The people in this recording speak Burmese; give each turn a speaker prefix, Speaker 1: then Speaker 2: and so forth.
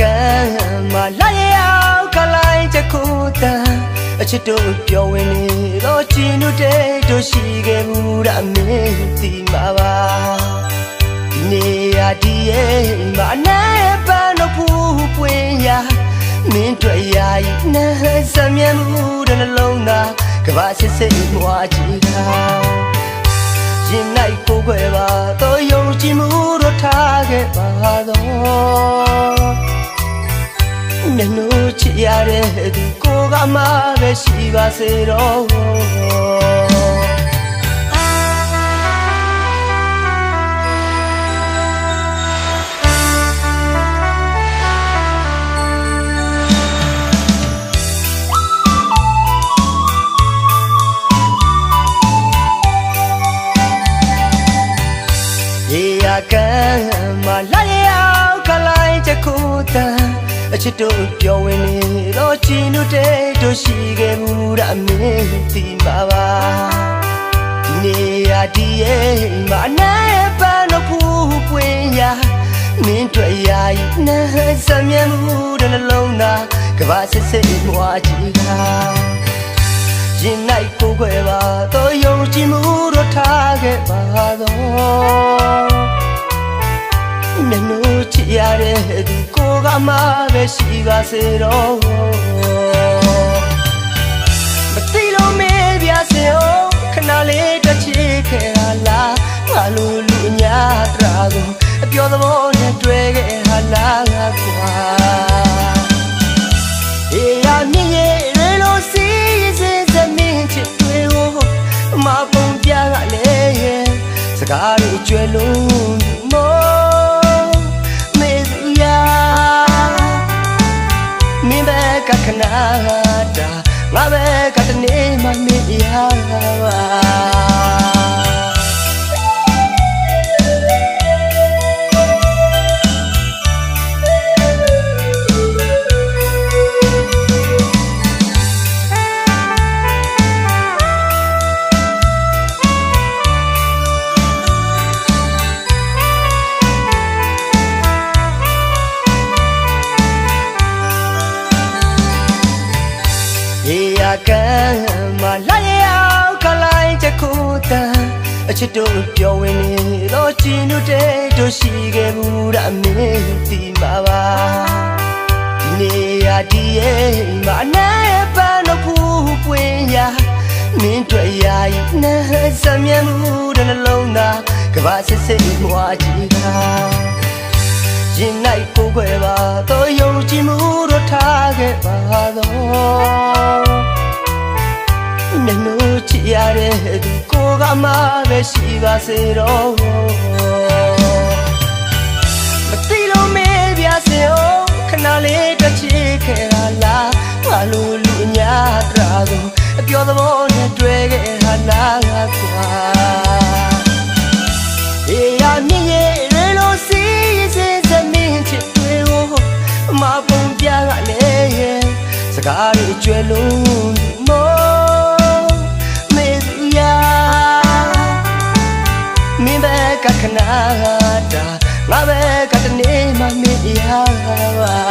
Speaker 1: ကမ်းမှာလာရောက်ခလိုက်ချက်ခုတန်အချစ်တို့ပျော်ဝင်နေတော့ချီနုတဲ့တို့ရှိခဲ့မှုဒါမင်းသိမှာပါဒီနေရာဒီရဲ့မနဲ့ပန်းတို့ဖူးပွင့်ရာမင်းတွေ့ရာဤနာစမြဲမှုတဲ့နှလုံးသားကဘာစစ်စစ်မွားကြည့်တာရင်လိုက်ကိုယ်ခွဲပါတော့ယုံကြည်မှုတို့ထားခဲ့ပါတော့ မျက်နှာချစ်ရတဲ့သူကိုကမှပဲရှိပါစေတော့ရေရကန်မလာရောက်ကလိုင်းချက်ခုတန် အချစ်တို့ပြောဝင်နေတော့ချင်တို့တဲ့တို့ရှိခဲ့မှုရမင်းဒီမှာပါဒီနေရာဒီရဲ့မနဲ့ပန်းတော့ဖူးပွင့်ရမင်းတွေ့ရာဤနဲ့စမြဲမှုတဲ့နှလုံးသားကဘာစစ်စစ်မွားကြည့်တာရင်လိုက်ကိုခွဲပါတော့ယုံကြည်မှုတော့ထားခဲ့ပါတော့ မှပဲရှိပါစေတော့မသိလို့မေးပြစေအောင်ခဏလေးတစ်ချစ်ခဲ့ရလားငါလိုလူအညာတရာကိုအပြောသဘောနဲ့တွေ့ခဲ့ဟာလားကွာအေးရမြင့်ရဲ့ရေလိုစီးစင်းစမင်းချစ်တွေကိုမပုံပြကလည်းရဲ့စကားတွေကျွဲလုံး တာငါပဲကတနေ့မှမင်းရ ကန်မလာရောက်ကလိုင်းချက်ခုတန်အချစ်တို့ပြောဝင်နေတော့ချင်တို့တဲ့တို့ရှိခဲ့မှုရမင်းဒီမှာပါဒီနေရာဒီရဲ့မနဲ့ပန်းတော့ဖူးပွင့်ရမင်းတွေ့ရာဤနဲ့စမြဲမှုတဲ့နှလုံးသားကဘာစစ်စစ်မွားကြည့်တာ မျက်နှာချစ်ရတဲ့သူကိုကမှပဲရှိပါစေတော့မသိလို့မေးပြစေအောင်ခဏလေးတစ်ချစ်ခဲ့ရလားငါလိုလူအညာတရာကိုအပြောသဘောနဲ့တွေ့ခဲ့ဟာလားကွာအေးရမြင့်ရဲ့ရေလိုစီးစင်းစမင်းချစ်တွေကိုမပုံပြကလည်းရဲ့စကားတွေကျွဲလုံး က